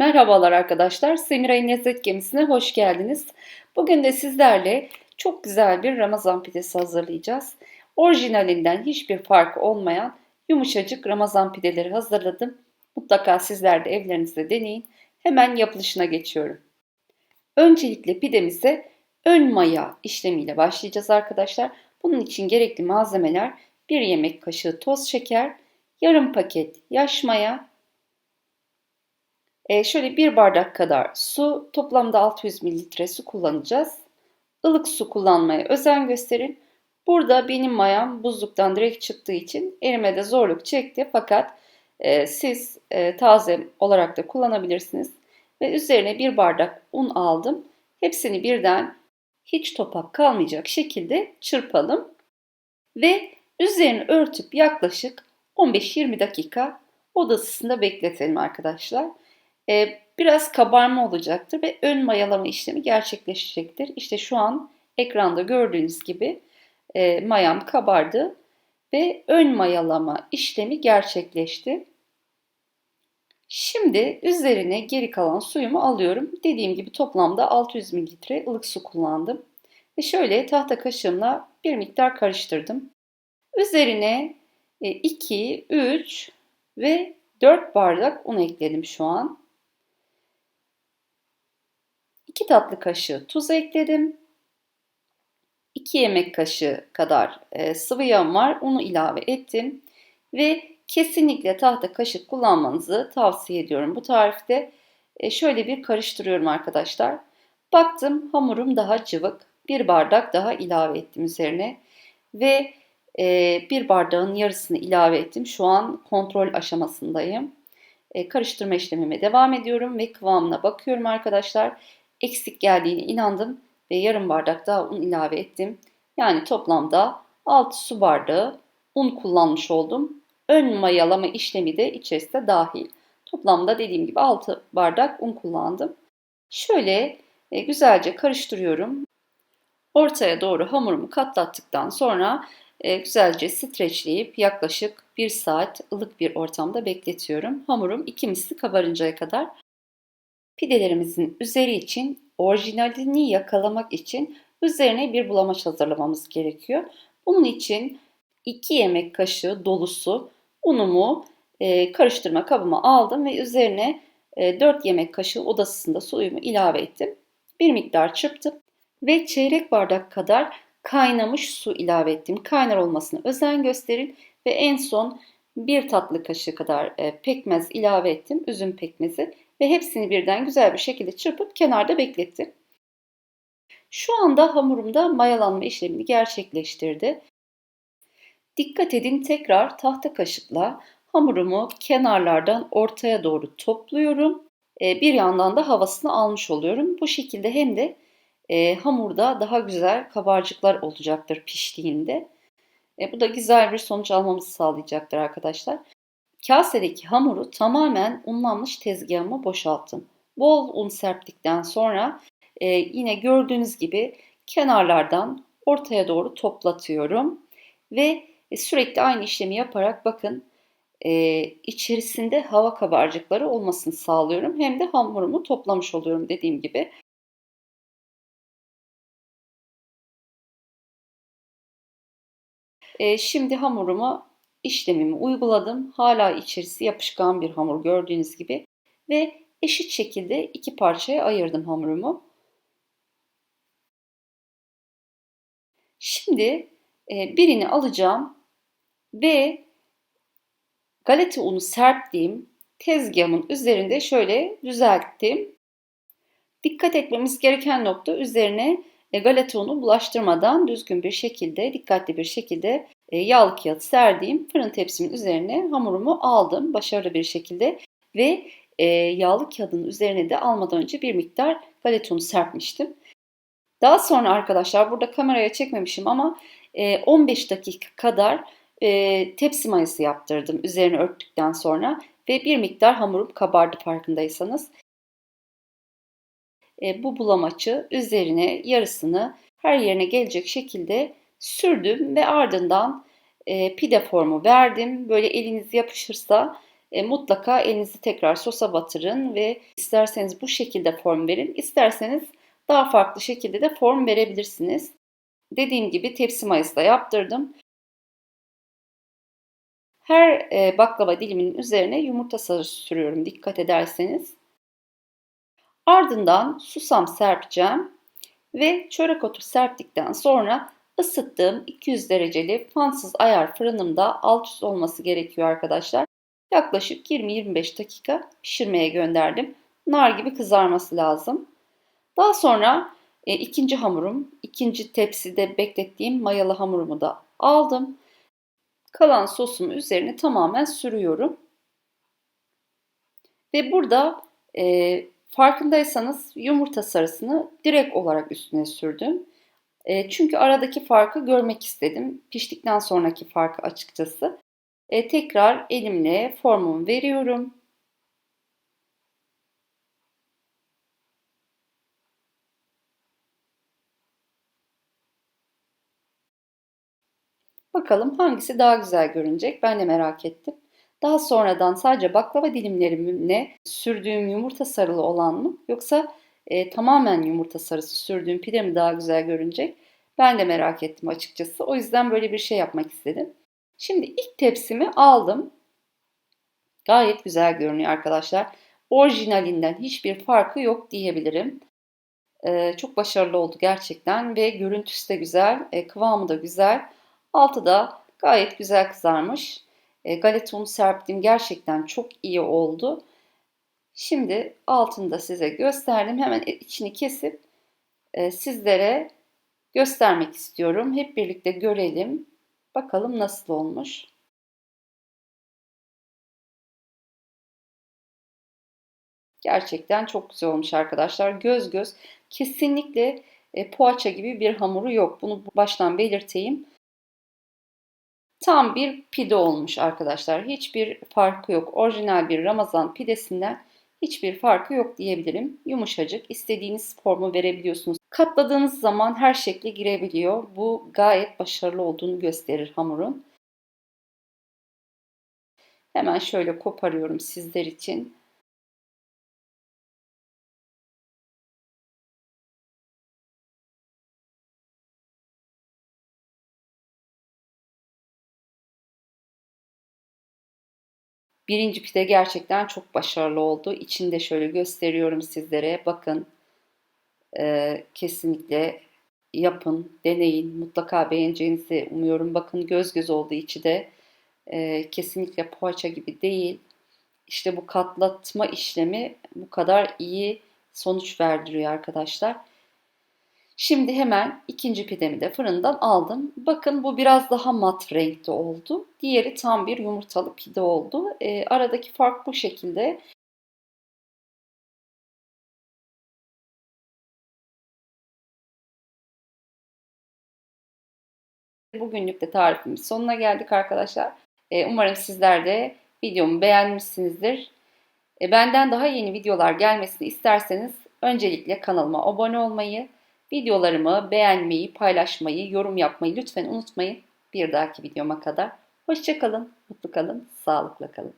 Merhabalar arkadaşlar, Semiray'ın Lezzet Gemisi'ne hoş geldiniz. Bugün de sizlerle çok güzel bir Ramazan pidesi hazırlayacağız. Orijinalinden hiçbir farkı olmayan yumuşacık Ramazan pideleri hazırladım. Mutlaka sizler de evlerinizde deneyin. Hemen yapılışına geçiyorum. Öncelikle pidemize ön maya işlemiyle başlayacağız arkadaşlar. Bunun için gerekli malzemeler 1 yemek kaşığı toz şeker, yarım paket yaş maya, e, şöyle bir bardak kadar su, toplamda 600 mililitre su kullanacağız. Ilık su kullanmaya özen gösterin. Burada benim mayam buzluktan direkt çıktığı için elime de zorluk çekti. Fakat e, siz e, taze olarak da kullanabilirsiniz. Ve üzerine bir bardak un aldım. Hepsini birden hiç topak kalmayacak şekilde çırpalım. Ve üzerini örtüp yaklaşık 15-20 dakika oda ısısında bekletelim arkadaşlar. Ee, biraz kabarma olacaktır ve ön mayalama işlemi gerçekleşecektir. İşte şu an ekranda gördüğünüz gibi e, mayam kabardı ve ön mayalama işlemi gerçekleşti. Şimdi üzerine geri kalan suyumu alıyorum. Dediğim gibi toplamda 600 ml ılık su kullandım. Ve şöyle tahta kaşığımla bir miktar karıştırdım. Üzerine 2, e, 3 ve 4 bardak un ekledim şu an. 2 tatlı kaşığı tuz ekledim. 2 yemek kaşığı kadar e, sıvı yağım var. Unu ilave ettim. Ve kesinlikle tahta kaşık kullanmanızı tavsiye ediyorum. Bu tarifte e, şöyle bir karıştırıyorum arkadaşlar. Baktım hamurum daha cıvık. Bir bardak daha ilave ettim üzerine. Ve e, bir bardağın yarısını ilave ettim. Şu an kontrol aşamasındayım. Karıştırma işlemime devam ediyorum ve kıvamına bakıyorum arkadaşlar eksik geldiğine inandım ve yarım bardak daha un ilave ettim. Yani toplamda 6 su bardağı un kullanmış oldum. Ön mayalama işlemi de içerisinde dahil. Toplamda dediğim gibi 6 bardak un kullandım. Şöyle e, güzelce karıştırıyorum. Ortaya doğru hamurumu katlattıktan sonra e, güzelce streçleyip yaklaşık 1 saat ılık bir ortamda bekletiyorum. Hamurum iki misli kabarıncaya kadar Pidelerimizin üzeri için orijinalini yakalamak için üzerine bir bulamaç hazırlamamız gerekiyor. Bunun için 2 yemek kaşığı dolusu unumu e, karıştırma kabıma aldım ve üzerine e, 4 yemek kaşığı odasında suyumu ilave ettim. Bir miktar çırptım ve çeyrek bardak kadar kaynamış su ilave ettim. Kaynar olmasına özen gösterin ve en son bir tatlı kaşığı kadar e, pekmez ilave ettim. Üzüm pekmezi ve hepsini birden güzel bir şekilde çırpıp kenarda beklettim. Şu anda hamurumda mayalanma işlemini gerçekleştirdi. Dikkat edin tekrar tahta kaşıkla hamurumu kenarlardan ortaya doğru topluyorum. E, bir yandan da havasını almış oluyorum. Bu şekilde hem de e, hamurda daha güzel kabarcıklar olacaktır piştiğinde. E, bu da güzel bir sonuç almamızı sağlayacaktır arkadaşlar. Kasedeki hamuru tamamen unlanmış tezgahıma boşalttım. Bol un serptikten sonra e, yine gördüğünüz gibi kenarlardan ortaya doğru toplatıyorum. Ve sürekli aynı işlemi yaparak bakın e, içerisinde hava kabarcıkları olmasını sağlıyorum. Hem de hamurumu toplamış oluyorum dediğim gibi. E, şimdi hamurumu işlemimi uyguladım. Hala içerisi yapışkan bir hamur gördüğünüz gibi ve eşit şekilde iki parçaya ayırdım hamurumu. Şimdi e, birini alacağım ve galeta unu serptiğim tezgahımın üzerinde şöyle düzelttim. Dikkat etmemiz gereken nokta üzerine e, galeta unu bulaştırmadan düzgün bir şekilde, dikkatli bir şekilde yağlı kağıt serdiğim fırın tepsimin üzerine hamurumu aldım başarılı bir şekilde ve e, yağlı kağıdın üzerine de almadan önce bir miktar galeta unu serpmiştim. Daha sonra arkadaşlar burada kameraya çekmemişim ama 15 dakika kadar tepsi mayası yaptırdım üzerine örttükten sonra ve bir miktar hamurum kabardı farkındaysanız e, bu bulamaçı üzerine yarısını her yerine gelecek şekilde sürdüm ve ardından e, pide formu verdim. Böyle eliniz yapışırsa e, mutlaka elinizi tekrar sosa batırın ve isterseniz bu şekilde form verin, isterseniz daha farklı şekilde de form verebilirsiniz. Dediğim gibi tepsi mayası da yaptırdım. Her e, baklava diliminin üzerine yumurta sarısı sürüyorum dikkat ederseniz. Ardından susam serpeceğim ve çörek otu serptikten sonra ısıttığım 200 dereceli fansız ayar fırınımda alt üst olması gerekiyor arkadaşlar. Yaklaşık 20-25 dakika pişirmeye gönderdim. Nar gibi kızarması lazım. Daha sonra e, ikinci hamurum, ikinci tepside beklettiğim mayalı hamurumu da aldım. Kalan sosumu üzerine tamamen sürüyorum. Ve burada e, farkındaysanız yumurta sarısını direkt olarak üstüne sürdüm. E, çünkü aradaki farkı görmek istedim. Piştikten sonraki farkı açıkçası. E, tekrar elimle formumu veriyorum. Bakalım hangisi daha güzel görünecek ben de merak ettim. Daha sonradan sadece baklava dilimlerimle sürdüğüm yumurta sarılı olan mı yoksa e, tamamen yumurta sarısı sürdüğüm pide mi daha güzel görünecek? Ben de merak ettim açıkçası. O yüzden böyle bir şey yapmak istedim. Şimdi ilk tepsimi aldım. Gayet güzel görünüyor arkadaşlar. Orijinalinden hiçbir farkı yok diyebilirim. Ee, çok başarılı oldu gerçekten ve görüntüsü de güzel, e, kıvamı da güzel. Altı da gayet güzel kızarmış. E, galeta unu serptim gerçekten çok iyi oldu. Şimdi altını da size gösterdim. Hemen içini kesip e, sizlere göstermek istiyorum. Hep birlikte görelim. Bakalım nasıl olmuş. Gerçekten çok güzel olmuş arkadaşlar. Göz göz. Kesinlikle e, poğaça gibi bir hamuru yok. Bunu baştan belirteyim. Tam bir pide olmuş arkadaşlar. Hiçbir farkı yok. Orijinal bir Ramazan pidesinden hiçbir farkı yok diyebilirim. Yumuşacık. istediğiniz formu verebiliyorsunuz. Katladığınız zaman her şekle girebiliyor. Bu gayet başarılı olduğunu gösterir hamurun. Hemen şöyle koparıyorum sizler için. Birinci pide gerçekten çok başarılı oldu. İçinde şöyle gösteriyorum sizlere. Bakın e, kesinlikle yapın, deneyin. Mutlaka beğeneceğinizi umuyorum. Bakın göz göz oldu içi de. E, kesinlikle poğaça gibi değil. İşte bu katlatma işlemi bu kadar iyi sonuç verdiriyor arkadaşlar. Şimdi hemen ikinci pidemi de fırından aldım. Bakın bu biraz daha mat renkte oldu. Diğeri tam bir yumurtalı pide oldu. E, aradaki fark bu şekilde. Bugünlük de tarifimiz sonuna geldik arkadaşlar. E, umarım sizler de videomu beğenmişsinizdir. E, benden daha yeni videolar gelmesini isterseniz öncelikle kanalıma abone olmayı, Videolarımı beğenmeyi, paylaşmayı, yorum yapmayı lütfen unutmayın. Bir dahaki videoma kadar. Hoşçakalın, mutlu kalın, sağlıkla kalın.